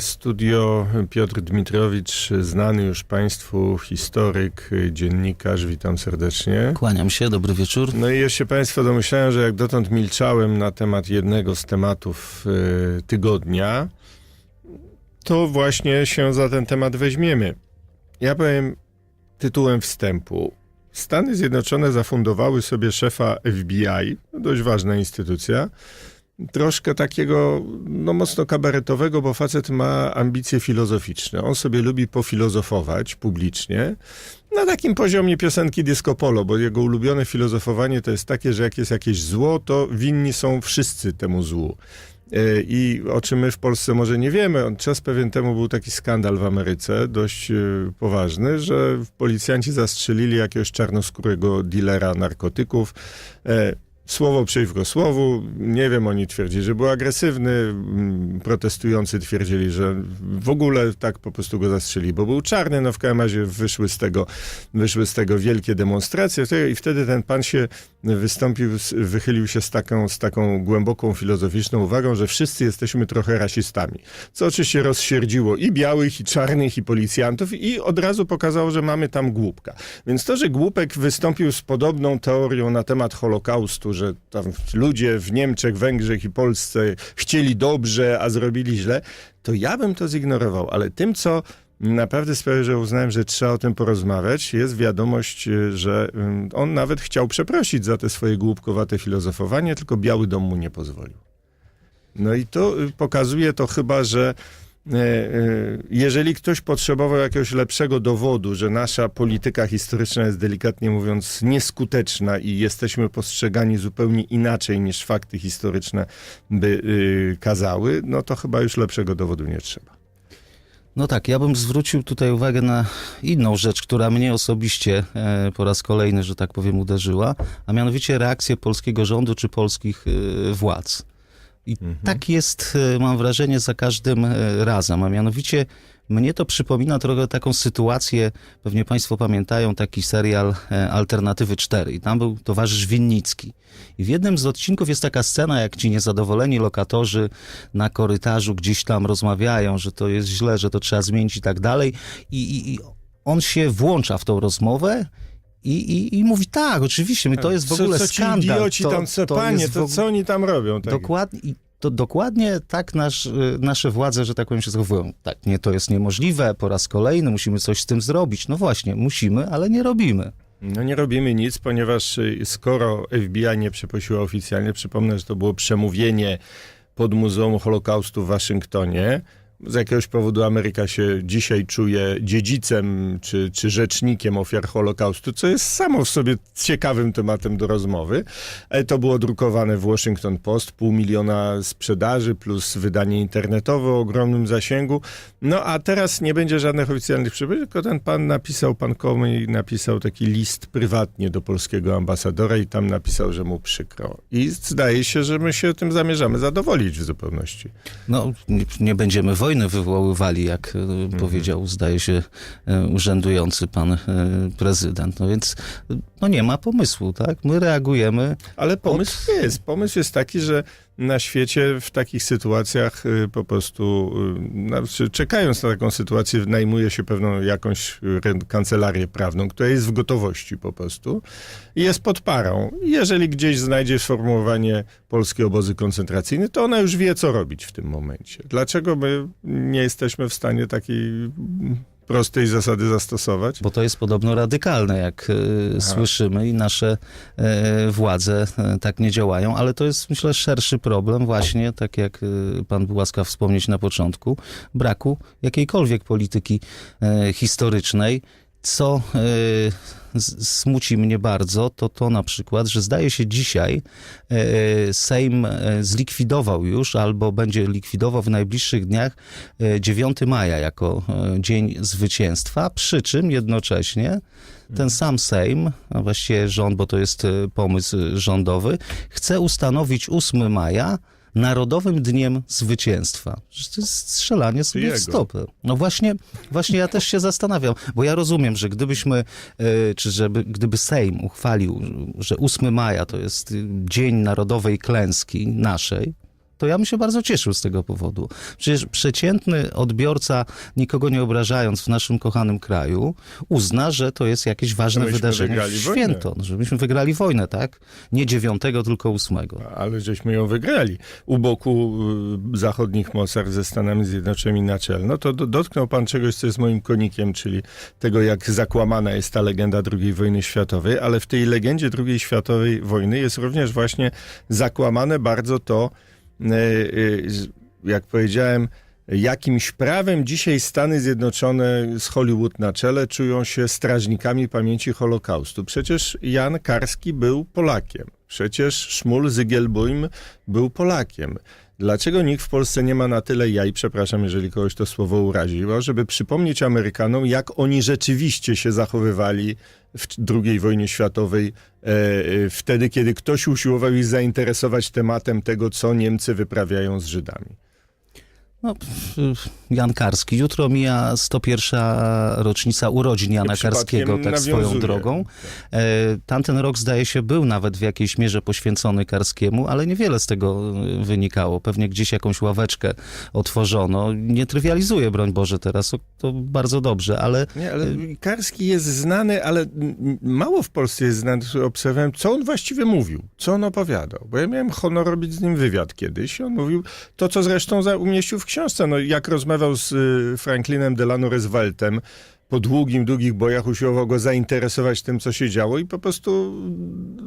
Studio Piotr Dmitrowicz, znany już Państwu historyk, dziennikarz. Witam serdecznie. Kłaniam się, dobry wieczór. No i już się Państwo domyślają, że jak dotąd milczałem na temat jednego z tematów y, tygodnia, to właśnie się za ten temat weźmiemy. Ja powiem tytułem wstępu. Stany Zjednoczone zafundowały sobie szefa FBI, dość ważna instytucja, troszkę takiego, no mocno kabaretowego, bo facet ma ambicje filozoficzne. On sobie lubi pofilozofować publicznie na takim poziomie piosenki disco polo, bo jego ulubione filozofowanie to jest takie, że jak jest jakieś zło, to winni są wszyscy temu złu. E, I o czym my w Polsce może nie wiemy, czas pewien temu był taki skandal w Ameryce, dość e, poważny, że policjanci zastrzelili jakiegoś czarnoskórego dealera narkotyków. Słowo przeciwko słowu. Nie wiem, oni twierdzili, że był agresywny. mm, Protestujący twierdzili, że w ogóle tak po prostu go zastrzeli, bo był czarny. No w każdym razie wyszły z tego, wyszły z tego wielkie demonstracje. I wtedy ten pan się wystąpił, wychylił się z taką, z taką głęboką filozoficzną uwagą, że wszyscy jesteśmy trochę rasistami. Co oczywiście rozsierdziło i białych, i czarnych, i policjantów i od razu pokazało, że mamy tam głupka. Więc to, że głupek wystąpił z podobną teorią na temat Holokaustu, że tam ludzie w Niemczech, Węgrzech i Polsce chcieli dobrze, a zrobili źle, to ja bym to zignorował, ale tym, co naprawdę sprawia, że uznałem, że trzeba o tym porozmawiać, jest wiadomość, y, że ym, on nawet chciał przeprosić za te swoje głupkowate filozofowanie, tylko Biały Dom mu nie pozwolił. No i to y, pokazuje to chyba, że jeżeli ktoś potrzebował jakiegoś lepszego dowodu, że nasza polityka historyczna jest delikatnie mówiąc nieskuteczna i jesteśmy postrzegani zupełnie inaczej niż fakty historyczne by y, kazały, no to chyba już lepszego dowodu nie trzeba. No tak, ja bym zwrócił tutaj uwagę na inną rzecz, która mnie osobiście e, po raz kolejny, że tak powiem, uderzyła, a mianowicie reakcję polskiego rządu czy polskich e, władz. I tak jest, e, mam wrażenie, za każdym e, razem, a mianowicie mnie to przypomina trochę taką sytuację, pewnie Państwo pamiętają taki serial e, Alternatywy 4 i tam był towarzysz Winnicki. I w jednym z odcinków jest taka scena, jak ci niezadowoleni lokatorzy na korytarzu gdzieś tam rozmawiają, że to jest źle, że to trzeba zmienić i tak dalej. I, i, i on się włącza w tą rozmowę i, i, i mówi tak, oczywiście, to jest w Co- ogóle co ci skandal. idioci tam, co panie, jest w to og- co oni tam robią? Tak? Dokładnie. To dokładnie tak nasz, y, nasze władze, że tak powiem, się zachowują. Tak, nie, to jest niemożliwe, po raz kolejny musimy coś z tym zrobić. No właśnie, musimy, ale nie robimy. No nie robimy nic, ponieważ y, skoro FBI nie przeprosiła oficjalnie, przypomnę, że to było przemówienie pod Muzeum Holokaustu w Waszyngtonie. Z jakiegoś powodu Ameryka się dzisiaj czuje dziedzicem czy, czy rzecznikiem ofiar Holokaustu, co jest samo w sobie ciekawym tematem do rozmowy. E, To było drukowane w Washington Post, pół miliona sprzedaży plus wydanie internetowe o ogromnym zasięgu. No a teraz nie będzie żadnych oficjalnych przybyć, tylko ten pan napisał, pan Komi napisał taki list prywatnie do polskiego ambasadora i tam napisał, że mu przykro. I zdaje się, że my się tym zamierzamy zadowolić w zupełności. No, nie, nie będziemy wojny wywoływali, jak y, Mhm. powiedział, zdaje się, y, urzędujący pan y, prezydent. No więc, no nie ma pomysłu, tak? My reagujemy. Ale pomysł jest. Pomysł jest taki, że na świecie w takich sytuacjach y, po prostu, znaczy czekając na taką sytuację, najmuje się pewną jakąś y, kancelarię prawną, która jest w gotowości po prostu i jest pod parą. Jeżeli gdzieś znajdzie sformułowanie polskie obozy koncentracyjne, to ona już wie, co robić w tym momencie. Dlaczego my nie jesteśmy w stanie takiej prostej zasady zastosować? Bo to jest podobno radykalne, jak y, słyszymy, i nasze y, władze y, tak nie działają, ale to jest, myślę, szerszy problem, właśnie, tak jak pan był łaskaw wspomnieć na początku, braku jakiejkolwiek polityki historycznej. Co z- smuci mnie bardzo, to to na przykład, że zdaje się dzisiaj y, Sejm y, zlikwidował już albo będzie likwidował w najbliższych dniach y, 9 maja jako Dzień Zwycięstwa, przy czym jednocześnie ten sam Sejm, a właściwie rząd, bo to jest pomysł rządowy, chce ustanowić 8 maja Narodowym Dniem Zwycięstwa. To jest strzelanie sobie Jego. w stopę. No właśnie, właśnie ja też się zastanawiam, bo ja rozumiem, że gdybyśmy, y, czy żeby, gdyby Sejm uchwalił, że 8 maja to jest y, Dzień Narodowej Klęski naszej, to ja bym się bardzo cieszył z tego powodu. Przecież przeciętny odbiorca, nikogo nie obrażając w naszym kochanym kraju, uzna, że to jest jakieś ważne myśmy wydarzenie, wygrali wojnę. święto, żebyśmy wygrali wojnę, tak? Nie dziewiątego, tylko ósmego. Ale żeśmy ją wygrali. U boku y, zachodnich mocarstw ze Stanami Zjednoczonymi na czele. No to do, dotknął pan czegoś, co jest moim konikiem, czyli tego, jak zakłamana jest ta legenda II wojny światowej, ale w tej legendzie II światowej wojny jest również właśnie zakłamane bardzo to, jak powiedziałem, jakimś prawem dzisiaj Stany Zjednoczone z Hollywood na czele czują się strażnikami pamięci Holokaustu. Przecież Jan Karski był Polakiem. Przecież Szmul Zygielbujm był Polakiem. Dlaczego nikt w Polsce nie ma na tyle jaj, przepraszam, jeżeli kogoś to słowo uraziło, żeby przypomnieć Amerykanom, jak oni rzeczywiście się zachowywali w II wojnie światowej, e, e, wtedy, kiedy ktoś usiłował ich zainteresować tematem tego, co Niemcy wyprawiają z Żydami. No, Jan Karski. Jutro mija 101. rocznica urodzin Jana Karskiego, tak swoją nawiązuje. drogą. E, tamten rok, zdaje się, był nawet w jakiejś mierze poświęcony Karskiemu, ale niewiele z tego e, wynikało. Pewnie gdzieś jakąś ławeczkę otworzono. Nie trywializuję, broń Boże, teraz, to, bardzo dobrze, ale Nie, ale Karski jest znany, ale mało w Polsce jest znany. Obserwowałem, co on właściwie mówił, co on opowiadał. Bo ja miałem honor robić z nim wywiad kiedyś. On mówił to, co zresztą umieścił w książce. No, jak rozmawiał z y, Franklinem Delano Rooseveltem, po długim, długich bojach usiłował go zainteresować tym, co się działo i po prostu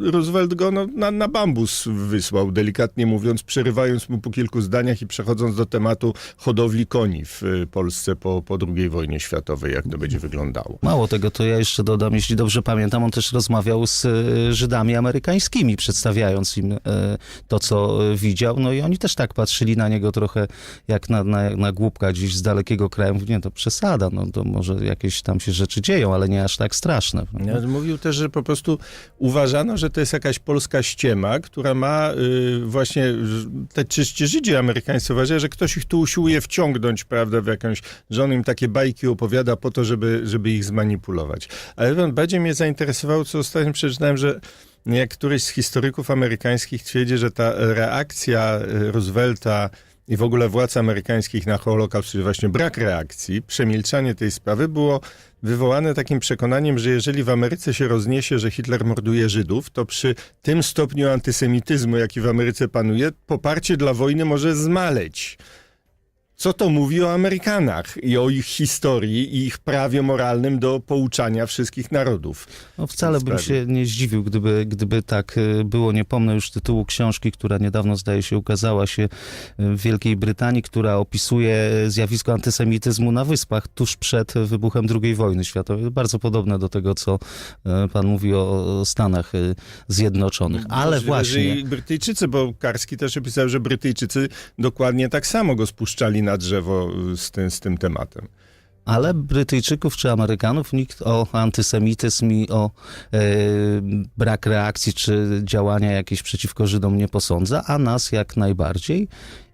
Roosevelt go no, na, na bambus wysłał, delikatnie mówiąc, przerywając mu po kilku zdaniach i przechodząc do tematu hodowli koni w y, Polsce po, po II wojnie światowej, jak to będzie wyglądało. Mało tego, to ja jeszcze dodam, jeśli dobrze pamiętam, on też rozmawiał z e, Żydami amerykańskimi, przedstawiając im e, to, co widział. No i oni też tak patrzyli na niego trochę jak na, na, na głupka gdzieś z dalekiego kraju. Nie, to przesada, no to może jakieś tam się rzeczy dzieją, ale nie aż tak straszne. Ja Mówił też, że po prostu uważano, że to jest jakaś polska ściema, która ma y, właśnie, że te czyści Żydzi amerykańscy uważają, że ktoś ich tu usiłuje wciągnąć, prawda, w jakąś, że on im takie bajki opowiada po to, żeby, żeby ich zmanipulować. Ale bardziej mnie zainteresowało, co ostatnio przeczytałem, że jak któryś z historyków amerykańskich twierdzi, że ta reakcja y, Roosevelta i w ogóle władz amerykańskich na Holokaust, czyli właśnie brak reakcji, przemilczanie tej sprawy było wywołane takim przekonaniem, że jeżeli w Ameryce się rozniesie, że Hitler morduje Żydów, to przy tym stopniu antysemityzmu, jaki w Ameryce panuje, poparcie dla wojny może zmaleć. Co to mówi o Amerykanach i o ich historii i ich prawie moralnym do pouczania wszystkich narodów? No wcale bym się nie zdziwił, gdyby, gdyby tak y, było. Nie pomnę już tytułu książki, która niedawno, zdaje się, ukazała się y, w Wielkiej Brytanii, która opisuje zjawisko antysemityzmu na wyspach tuż przed wybuchem II wojny światowej. Bardzo podobne do tego, co y, pan mówi o Stanach y, Zjednoczonych. Ale właśnie... Brytyjczycy, bo Karski też opisał, że Brytyjczycy dokładnie tak samo go spuszczali na drzewo z tym, z tym tematem. Ale Brytyjczyków czy Amerykanów nikt o antysemityzm i o e, brak reakcji czy działania jakieś przeciwko Żydom nie posądza, a nas jak najbardziej.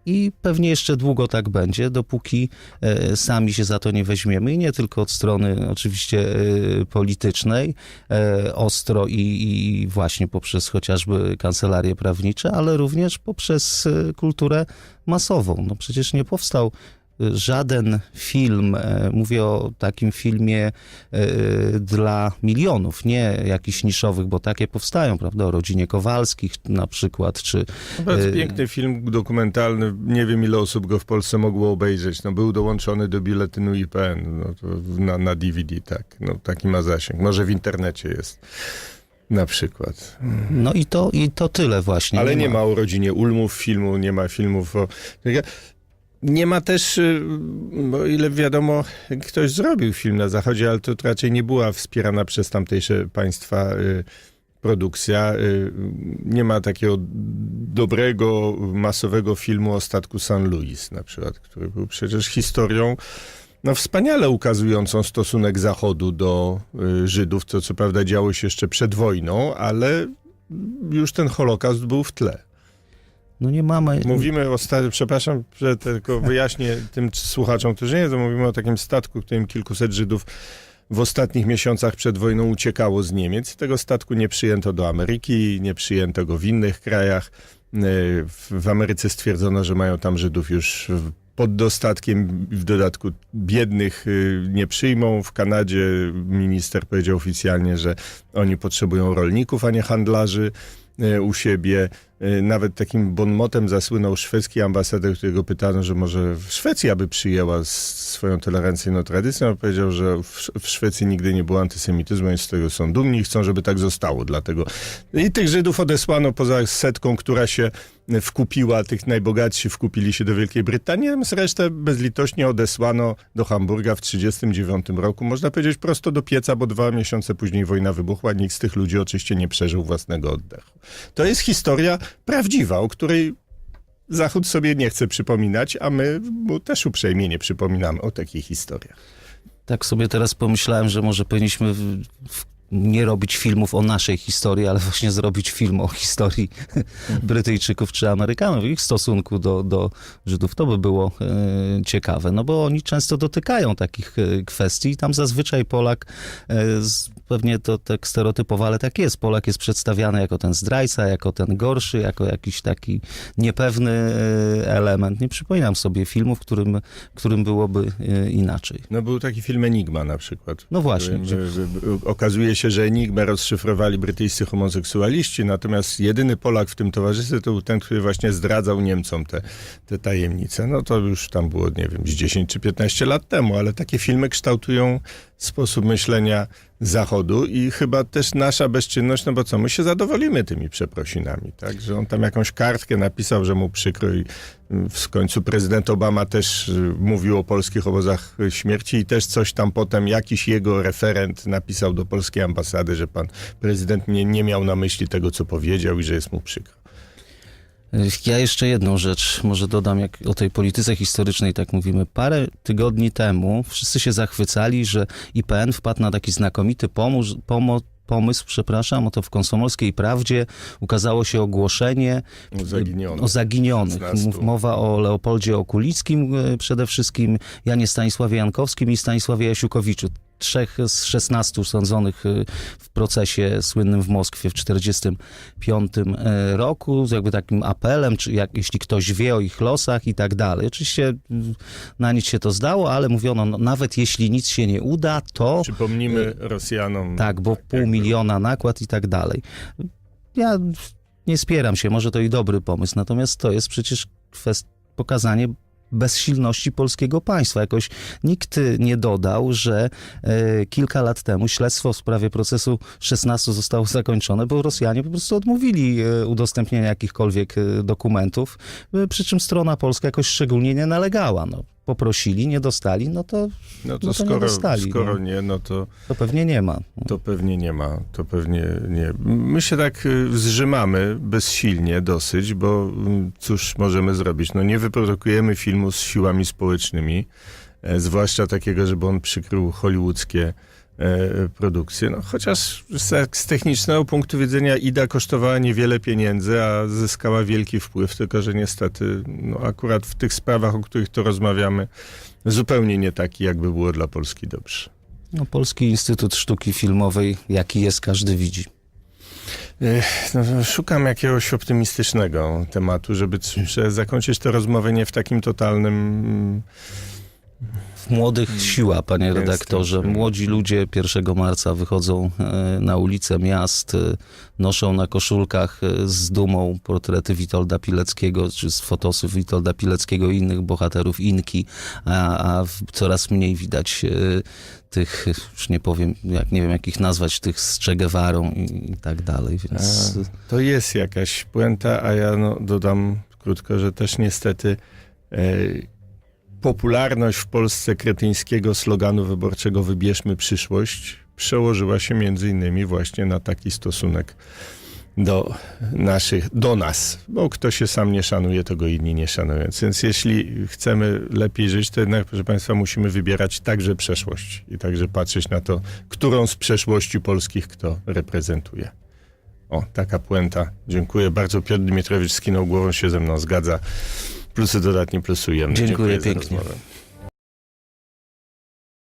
I pewnie jeszcze długo tak będzie, dopóki e, sami się za to nie weźmiemy i nie tylko od strony oczywiście e, politycznej, e, ostro i, i właśnie poprzez chociażby kancelarie prawnicze, ale również poprzez kulturę masową. No przecież nie powstał żaden film, e, mówię o takim filmie e, dla milionów, nie jakichś niszowych, bo takie powstają, prawda, o rodzinie Kowalskich na przykład, czy jest Y- piękny film dokumentalny. Nie wiem, ile osób go w Polsce mogło obejrzeć. No, był dołączony do biuletynu IPN no, na, na DVD, tak. No, taki ma zasięg. Może w internecie jest. Na przykład. no i to, i to tyle właśnie. Ale nie ma o rodzinie Ulmów filmu, nie ma filmów o... Nie ma też, y, o ile wiadomo, ktoś zrobił film na Zachodzie, ale to raczej nie była wspierana przez tamtejsze państwa y, produkcja. Y, Nie ma takiego dobrego, masowego filmu o statku San Luis na przykład, który był przecież historią no, wspaniale ukazującą stosunek Zachodu do Żydów, co co prawda działo się jeszcze przed wojną, ale już ten Holokaust był w tle. No nie mamy... Mówimy o statku, przepraszam, że tylko wyjaśnię tym słuchaczom, którzy nie, to mówimy o takim statku, którym kilkuset Żydów w ostatnich miesiącach przed wojną uciekało z Niemiec. Tego statku nie przyjęto do Ameryki, nie przyjęto go w innych krajach. w, w Ameryce stwierdzono, że mają tam Żydów już pod dostatkiem, w dodatku biednych y, nie przyjmą. W Kanadzie minister powiedział oficjalnie, że oni potrzebują rolników, a nie handlarzy y, u siebie. Y, Nawet takim bonmotem zasłynął szwedzki ambasador, którego pytano, że może w Szwecji aby przyjęła swoją tolerancyjną tradycję. On powiedział, że w, w Szwecji nigdy nie było antysemityzmu, więc z tego są dumni i chcą, żeby tak zostało. Dlatego i tych Żydów odesłano poza setką, która się wkupiła, tych najbogatsi wkupili się do Wielkiej Brytanii, natomiast resztę bezlitośnie odesłano do Hamburga w 1939 roku. Można powiedzieć prosto do pieca, bo dwa miesiące później wojna wybuchła. Nikt z tych ludzi oczywiście nie przeżył własnego oddechu. To jest historia prawdziwa, o której Zachód sobie nie chce przypominać, a my mu też uprzejmie nie przypominamy o takich historiach. Tak sobie teraz pomyślałem, że może powinniśmy w, w, nie robić filmów o naszej historii, ale właśnie zrobić film o historii Brytyjczyków czy Amerykanów, ich stosunku do, do Żydów. To by było e, ciekawe, no bo oni często dotykają takich e, kwestii i tam zazwyczaj Polak, e, pewnie to tak stereotypowo, ale tak jest. Polak jest przedstawiany jako ten zdrajca, jako ten gorszy, jako jakiś taki niepewny e, element. Nie przypominam sobie filmu, w którym, w którym byłoby e, inaczej. No był taki film Enigma na przykład. No właśnie. Okazuje się, że Enigmę rozszyfrowali brytyjscy homoseksualiści, natomiast jedyny Polak w tym towarzystwie to był ten, który właśnie zdradzał Niemcom te, te tajemnice. No to już tam było, nie wiem, z 10 czy 15 lat temu, ale takie filmy kształtują sposób myślenia Zachodu i chyba też nasza bezczynność, no bo co, my się zadowolimy tymi przeprosinami, tak? Że on tam jakąś kartkę napisał, że mu przykro i mm, w końcu prezydent Obama też y, mówił o polskich obozach y, śmierci i też coś tam potem jakiś jego referent napisał do polskiej ambasady, że pan prezydent nie, nie miał na myśli tego, co powiedział i że jest mu przykro. Ja jeszcze jedną rzecz może dodam, jak o tej polityce historycznej tak mówimy. Parę tygodni temu wszyscy się zachwycali, że IPN wpadł na taki znakomity pomóż, pomo, pomysł, przepraszam, oto w Konsomolskiej Prawdzie ukazało się ogłoszenie Zaginiony. o zaginionych. 15. Mów- Mowa o Leopoldzie Okulickim e, przede wszystkim, Janie Stanisławie Jankowskim i Stanisławie Jasiukowiczu. Trzech z 16 sądzonych e, w procesie słynnym w Moskwie w 1945 e, roku, z jakby takim apelem, czy jak, jeśli ktoś wie o ich losach i tak dalej. Oczywiście mm, na nic się to zdało, ale mówiono, no, nawet jeśli nic się nie uda, to Przypomnijmy Rosjanom. tak, bo pół miliona nakład i tak dalej. Ja nie spieram się, może to i dobry pomysł, natomiast to jest przecież kwest- pokazanie bezsilności polskiego państwa. Jakoś nikt nie dodał, że e, kilka lat temu śledztwo w sprawie procesu 16 zostało zakończone, bo Rosjanie po prostu odmówili e, udostępnienia jakichkolwiek e, dokumentów, przy czym strona polska jakoś szczególnie nie nalegała. No, poprosili, nie dostali, no to, No to, no to nie skoro, dostali, skoro no. nie, no to to pewnie nie ma. To pewnie nie ma, to pewnie nie. My się tak y, zrzymamy bezsilnie dosyć, bo mm, cóż możemy zrobić? No nie wyprodukujemy filmu z siłami społecznymi, e, zwłaszcza takiego, żeby on przykrył hollywoodzkie e, produkcje. No, chociaż z, z technicznego punktu widzenia Ida kosztowała niewiele pieniędzy, a zyskała wielki wpływ, tylko że niestety no, akurat w tych sprawach, o których tu rozmawiamy, zupełnie nie taki, jakby było dla Polski dobrze. No, Polski Instytut Sztuki Filmowej, jaki jest, każdy widzi. Ech, No, szukam jakiegoś optymistycznego tematu, żeby zakończyć tę rozmowę nie w takim totalnym. Mm, młodych siła, panie redaktorze. Młodzi ludzie 1 marca wychodzą e, na ulice miast, e, noszą na koszulkach e, z dumą portrety Witolda Pileckiego, czy z fotosów Witolda Pileckiego i innych bohaterów Inki, a, a coraz mniej widać tych, już nie powiem, jak nie wiem jak ich nazwać, tych z Che Guevarą i, i tak dalej, więc... A, To jest jakaś puenta, a ja no, dodam krótko, że też niestety popularność w Polsce kretyńskiego sloganu wyborczego Wybierzmy przyszłość przełożyła się między innymi właśnie na taki stosunek do naszych, do nas, bo kto się sam nie szanuje, to go inni nie szanują. Więc jeśli chcemy lepiej żyć, to jednak, proszę Państwa, musimy wybierać także przeszłość i także patrzeć na to, którą z przeszłości polskich kto reprezentuje. O, taka puenta. Dziękuję bardzo. Piotr Dmitrowicz skinął głową, się ze mną zgadza. Plusy dodatnie plusujemy. Dziękuję za pięknie.